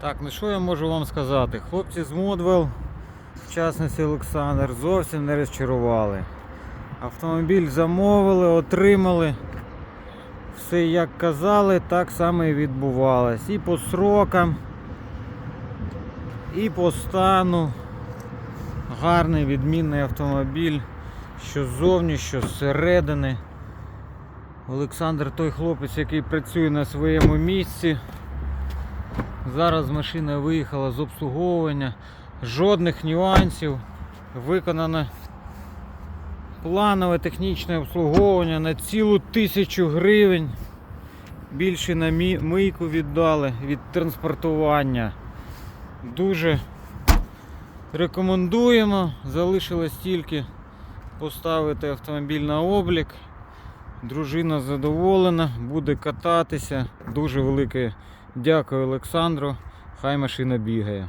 Так, ну що я можу вам сказати? Хлопці з Модвел, в частності Олександр, зовсім не розчарували. Автомобіль замовили, отримали. Все як казали, так само і відбувалось. І по срокам, і по стану. Гарний відмінний автомобіль, що ззовні, що зсередини. Олександр той хлопець, який працює на своєму місці. Зараз машина виїхала з обслуговування, жодних нюансів. Виконане планове технічне обслуговування на цілу тисячу гривень. Більше на мийку віддали від транспортування. Дуже рекомендуємо. Залишилось тільки поставити автомобіль на облік. Дружина задоволена, буде кататися. Дуже велике дякую Олександру. Хай машина бігає.